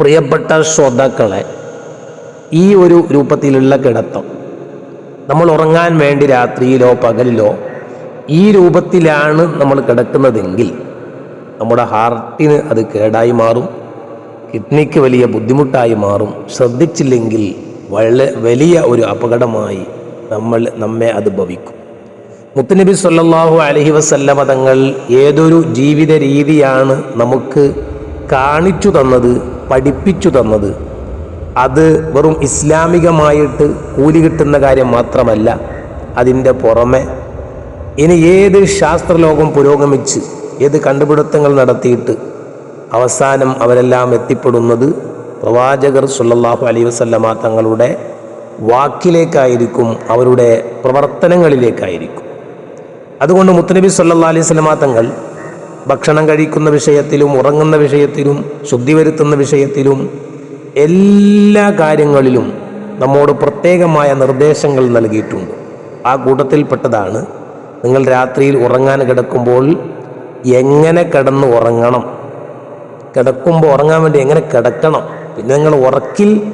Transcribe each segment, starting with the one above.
പ്രിയപ്പെട്ട ശ്രോതാക്കളെ ഈ ഒരു രൂപത്തിലുള്ള കിടത്തം നമ്മൾ ഉറങ്ങാൻ വേണ്ടി രാത്രിയിലോ പകലിലോ ഈ രൂപത്തിലാണ് നമ്മൾ കിടക്കുന്നതെങ്കിൽ നമ്മുടെ ഹാർട്ടിന് അത് കേടായി മാറും കിഡ്നിക്ക് വലിയ ബുദ്ധിമുട്ടായി മാറും. ശ്രദ്ധിച്ചില്ലെങ്കിൽ വളരെ വലിയ ഒരു അപകടമായി നമ്മൾ നമ്മെ അത് ഭവിക്കും. മുത്തുനബി സല്ലാഹു അലഹി വസല്ലമ തങ്ങൾ ഏതൊരു ജീവിത രീതിയാണ് നമുക്ക് കാണിച്ചു തന്നത് പഠിപ്പിച്ചു തന്നത്. അത് വെറും ഇസ്ലാമികമായിട്ട് കൂലി കിട്ടുന്ന കാര്യം മാത്രമല്ല അതിന്റെ പുറമെ ഇനി ഏത് ശാസ്ത്രലോകം പുരോഗമിച്ച് ഏത് കണ്ടുപിടുത്തങ്ങൾ നടത്തിയിട്ട് അവസാനം അവരെല്ലാം എത്തിപ്പെടുന്നത് പ്രവാചകർ സുല്ലാഹു അലൈ വസല്ലമ തങ്ങളുടെ വാക്കിലേക്കായിരിക്കും അവരുടെ പ്രവർത്തനങ്ങളിലേക്കായിരിക്കും. അതുകൊണ്ട് മുത്തനബി സല്ലാ അലൈഹി വസല്ലമ തങ്ങൾ ഭക്ഷണം കഴിക്കുന്ന വിഷയത്തിലും ഉറങ്ങുന്ന വിഷയത്തിലും ശുദ്ധി വരുത്തുന്ന വിഷയത്തിലും എല്ലാ കാര്യങ്ങളിലും നമ്മോട് പ്രത്യേകമായ നിർദ്ദേശങ്ങൾ നൽകിയിട്ടുണ്ട്. ആ കൂട്ടത്തിൽപ്പെട്ടതാണ്. നിങ്ങൾ രാത്രിയിൽ ഉറങ്ങാൻ കിടക്കുമ്പോൾ എങ്ങനെ കിടന്ന് ഉറങ്ങണം? കിടക്കുമ്പോൾ ഉറങ്ങാൻ വേണ്ടി എങ്ങനെ കിടക്കണം? പിന്നെ നിങ്ങൾ ഉറക്കിൽ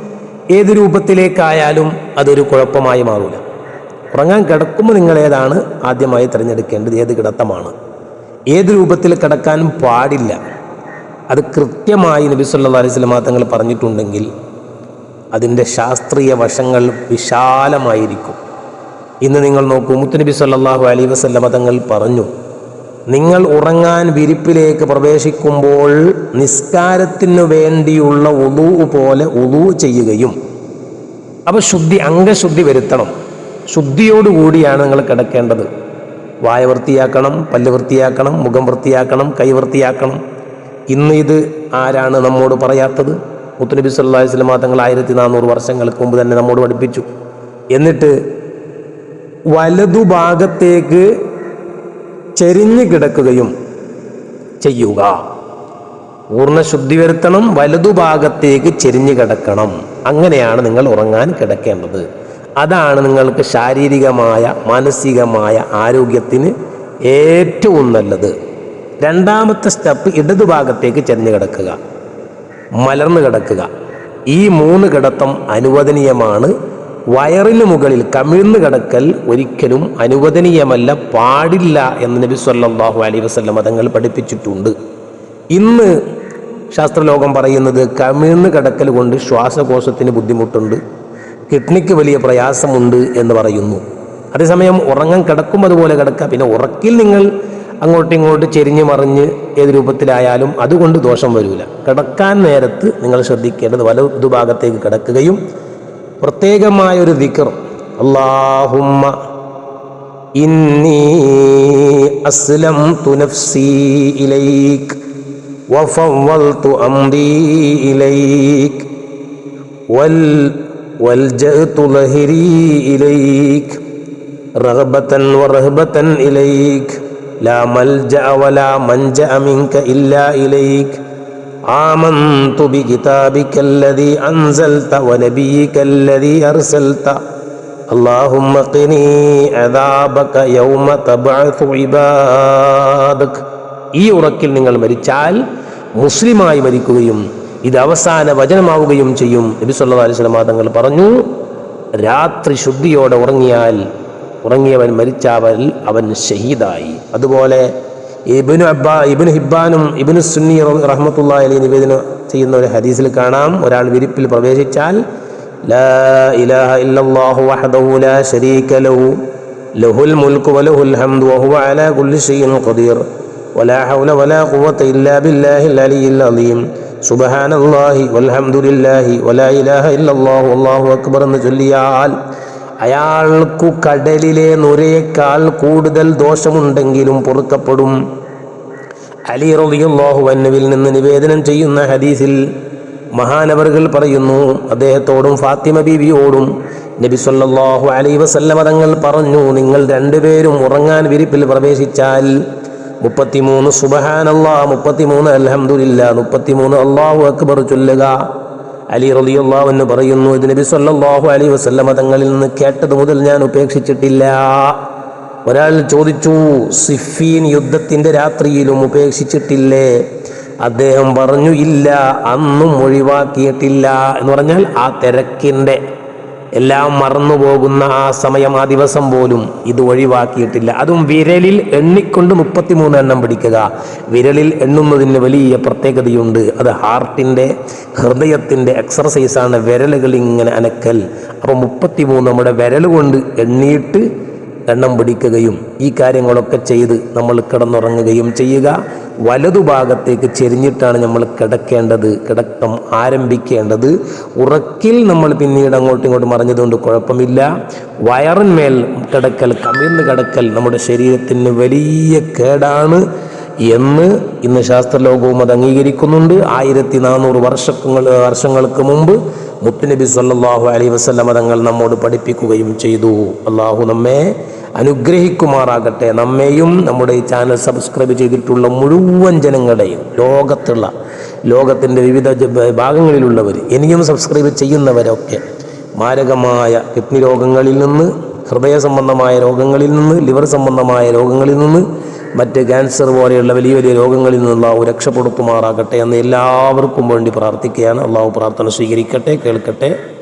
ഏത് രൂപത്തിലേക്കായാലും അതൊരു കുഴപ്പമായി മാറൂല. ഉറങ്ങാൻ കിടക്കുമ്പോൾ നിങ്ങൾ ഏതാണ് ആദ്യമായി തിരഞ്ഞെടുക്കേണ്ടത്? ഏത് കിടത്തമാണ്? ഏത് രൂപത്തിൽ കിടക്കാനും പാടില്ല. അത് കൃത്യമായി നബി സല്ലാ അലൈഹി വസല്ലമ തങ്ങൾ പറഞ്ഞിട്ടുണ്ടെങ്കിൽ അതിന്റെ ശാസ്ത്രീയ വശങ്ങൾ വിശാലമായിരിക്കും. ഇന്ന് നിങ്ങൾ നോക്കൂ മുത്തുനബി സല്ലാഹു അലൈ വസല്ലമ തങ്ങൾ പറഞ്ഞു നിങ്ങൾ ഉറങ്ങാൻ വിരിപ്പിലേക്ക് പ്രവേശിക്കുമ്പോൾ നിസ്കാരത്തിനു വേണ്ടിയുള്ള ഉളു പോലെ ഉളു ചെയ്യുകയും അപ്പോൾ ശുദ്ധി അംഗശുദ്ധി വരുത്തണം. ശുദ്ധിയോടുകൂടിയാണ് നിങ്ങൾ കിടക്കേണ്ടത്. വായ വൃത്തിയാക്കണം പല്ല് വൃത്തിയാക്കണം മുഖം വൃത്തിയാക്കണം കൈ വൃത്തിയാക്കണം. ഇന്ന് ഇത് ആരാണ് നമ്മോട് പറയാത്തത്? മുത്തുനബി സല്ലാഹു അലൈഹി വസല്ലമ തങ്ങൾ ആയിരത്തി നാനൂറ് വർഷങ്ങൾക്ക് മുമ്പ് തന്നെ നമ്മോട് പഠിപ്പിച്ചു. എന്നിട്ട് വലതുഭാഗത്തേക്ക് ചെരിഞ്ഞു കിടക്കുകയും ചെയ്യുക. പൂർണ ശുദ്ധി വരുത്തണം വലതുഭാഗത്തേക്ക് ചെരിഞ്ഞു കിടക്കണം. അങ്ങനെയാണ് നിങ്ങൾ ഉറങ്ങാൻ കിടക്കേണ്ടത്. അതാണ് നിങ്ങൾക്ക് ശാരീരികമായ മാനസികമായ ആരോഗ്യത്തിന് ഏറ്റവും നല്ലത്. രണ്ടാമത്തെ സ്റ്റെപ്പ് ഇടതുഭാഗത്തേക്ക് ചെന്ന് കിടക്കുക. മലർന്നു കിടക്കുക. ഈ മൂന്ന് കിടത്തം അനുവദനീയമാണ്. വയറിന് മുകളിൽ കമിഴ്ന്നു കിടക്കൽ ഒരിക്കലും അനുവദനീയമല്ല പാടില്ല എന്ന് നബി സല്ലാഹു അലൈ വസല്ലം മതങ്ങൾ പഠിപ്പിച്ചിട്ടുണ്ട്. ഇന്ന് ശാസ്ത്രലോകം പറയുന്നത് കമിഴ്ന്നു കിടക്കൽ കൊണ്ട് ശ്വാസകോശത്തിന് ബുദ്ധിമുട്ടുണ്ട്. കിഡ്നിക്ക് വലിയ പ്രയാസമുണ്ട് എന്ന് പറയുന്നു അതേസമയം ഉറങ്ങാൻ കിടക്കും അതുപോലെ കിടക്കുക പിന്നെ ഉറക്കിൽ നിങ്ങൾ അങ്ങോട്ടും ഇങ്ങോട്ട് ചെരിഞ്ഞ് മറിഞ്ഞ് ഏത് രൂപത്തിലായാലും അതുകൊണ്ട് ദോഷം വരില്ല കിടക്കാൻ നേരത്ത് നിങ്ങൾ ശ്രദ്ധിക്കേണ്ടത് വലതുഭാഗത്തേക്ക് കിടക്കുകയും പ്രത്യേകമായ ഒരു ദിക്കർ അള്ളാഹുമ്മ ഇന്നി അസ്ലം നഫ്സി ഇലൈക് وفوضت أمري إليك وال والجأت ظهري إليك رغبة ورهبة إليك لا ملجأ ولا منجأ منك إلا إليك آمنت بكتابك الذي أنزلت ونبيك الذي أرسلت اللهم قني عذابك يوم تبعث عبادك ഈ ഉറക്കിൽ നിങ്ങൾ മരിച്ചാൽ മുസ്ലിമായി മരിക്കുകയും ഇത് അവസാന വചനമാവുകയും ചെയ്യും. നബി സല്ലാ അലിസ്ലാം തങ്ങൾ പറഞ്ഞു രാത്രി ശുദ്ധിയോടെ ഉറങ്ങിയാൽ ഉറങ്ങിയവൻ മരിച്ചവൻ അവൻ ഷഹീദായി. അതുപോലെ ഇബിനു അബ്ബാ ഇബിനു ഹിബ്ബാനും ഇബിനു സുന്നി റഹ്മത്തുള്ള അലി നിവേദനം ചെയ്യുന്ന ഒരു ഹദീസിൽ കാണാം. ഒരാൾ വിരിപ്പിൽ പ്രവേശിച്ചാൽ ലഹുൽ വലഹുൽ വഹുവ കുല്ലി ഖദീർ വലാ ഹൗല വലാ ഖുവത ഇല്ലാ അലിയിൽ സുബഹാനല്ലാഹി വൽഹംദുലില്ലാഹി വലാ ഇലാഹ ഇല്ലല്ലാഹു അല്ലാഹു അക്ബർ എന്ന് ചൊല്ലിയാൽ അയാൾക്കു കടലിലെ നുരയേക്കാൾ കൂടുതൽ ദോഷമുണ്ടെങ്കിലും പൊറുക്കപ്പെടും. അലി റബിയുള്ളാഹു വന്നവിൽ നിന്ന് നിവേദനം ചെയ്യുന്ന ഹദീസിൽ മഹാനവറുകൾ പറയുന്നു അദ്ദേഹത്തോടും ഫാത്തിമ ബീവിയോടും നബി സല്ലാഹു അലൈ വസല്ലമ തങ്ങൾ പറഞ്ഞു നിങ്ങൾ രണ്ടുപേരും ഉറങ്ങാൻ വിരിപ്പിൽ പ്രവേശിച്ചാൽ മുപ്പത്തിമൂന്ന് സുബഹാനല്ലാ മുപ്പത്തിമൂന്ന് അലഹമുല്ല മുപ്പത്തിമൂന്ന് അള്ളാഹു അക്ബർ ചൊല്ലുക. അലി റളിയല്ലാഹു എന്ന് പറയുന്നു ഇത് നബി സല്ലാഹു അലി വസല്ലമ തങ്ങളിൽ നിന്ന് കേട്ടത് മുതൽ ഞാൻ ഉപേക്ഷിച്ചിട്ടില്ല. ഒരാൾ ചോദിച്ചു സിഫീൻ യുദ്ധത്തിന്റെ രാത്രിയിലും ഉപേക്ഷിച്ചിട്ടില്ലേ? അദ്ദേഹം പറഞ്ഞു ഇല്ല അന്നും ഒഴിവാക്കിയിട്ടില്ല എന്ന് പറഞ്ഞാൽ ആ തിരക്കിന്റെ എല്ലാം മറന്നു പോകുന്ന ആ സമയം ആ ദിവസം പോലും ഇത് ഒഴിവാക്കിയിട്ടില്ല. അതും വിരലിൽ എണ്ണിക്കൊണ്ട് മുപ്പത്തിമൂന്ന് എണ്ണം പിടിക്കുക. വിരലിൽ എണ്ണുന്നതിന് വലിയ പ്രത്യേകതയുണ്ട്. അത് ഹാർട്ടിന്റെ ഹൃദയത്തിന്റെ എക്സർസൈസാണ് വിരലുകൾ ഇങ്ങനെ അനക്കൽ. അപ്പോൾ മുപ്പത്തിമൂന്ന് നമ്മുടെ വിരൽ കൊണ്ട് എണ്ണിയിട്ട് എണ്ണം പിടിക്കുകയും ഈ കാര്യങ്ങളൊക്കെ ചെയ്ത് നമ്മൾ കിടന്നുറങ്ങുകയും ചെയ്യുക. വലതുഭാഗത്തേക്ക് ചെരിഞ്ഞിട്ടാണ് നമ്മൾ കിടക്കേണ്ടത് കിടക്കം ആരംഭിക്കേണ്ടത്. ഉറക്കിൽ നമ്മൾ പിന്നീട് അങ്ങോട്ടും ഇങ്ങോട്ടും മറിഞ്ഞതുകൊണ്ട് കുഴപ്പമില്ല. വയറിന്മേൽ കിടക്കൽ കമിഴ്ന്ന് കിടക്കൽ നമ്മുടെ ശരീരത്തിന് വലിയ കേടാണ് എന്ന് ഇന്ന് ശാസ്ത്രലോകവും അത് അംഗീകരിക്കുന്നുണ്ട്. ആയിരത്തി നാനൂറ് വർഷങ്ങൾ വർഷങ്ങൾക്ക് മുമ്പ് മുത്തുനബി സല്ലാഹു അലൈഹി വസല്ലമ തങ്ങൾ നമ്മോട് പഠിപ്പിക്കുകയും ചെയ്തു. അള്ളാഹു നമ്മെ അനുഗ്രഹിക്കുമാറാകട്ടെ. നമ്മെയും നമ്മുടെ ഈ ചാനൽ സബ്സ്ക്രൈബ് ചെയ്തിട്ടുള്ള മുഴുവൻ ജനങ്ങളുടെയും ലോകത്തുള്ള ലോകത്തിന്റെ വിവിധ ഭാഗങ്ങളിലുള്ളവർ ഇനിയും സബ്സ്ക്രൈബ് ചെയ്യുന്നവരൊക്കെ മാരകമായ കിഡ്നി രോഗങ്ങളിൽ നിന്ന് ഹൃദയ സംബന്ധമായ രോഗങ്ങളിൽ നിന്ന് ലിവർ സംബന്ധമായ രോഗങ്ങളിൽ നിന്ന് മറ്റ് ക്യാൻസർ പോലെയുള്ള വലിയ വലിയ രോഗങ്ങളിൽ നിന്ന് അള്ളാഹു രക്ഷപ്പെടുത്തുമാറാകട്ടെ എന്ന് എല്ലാവർക്കും വേണ്ടി പ്രാർത്ഥിക്കുകയാണ്. അള്ളാഹു പ്രാർത്ഥന സ്വീകരിക്കട്ടെ കേൾക്കട്ടെ.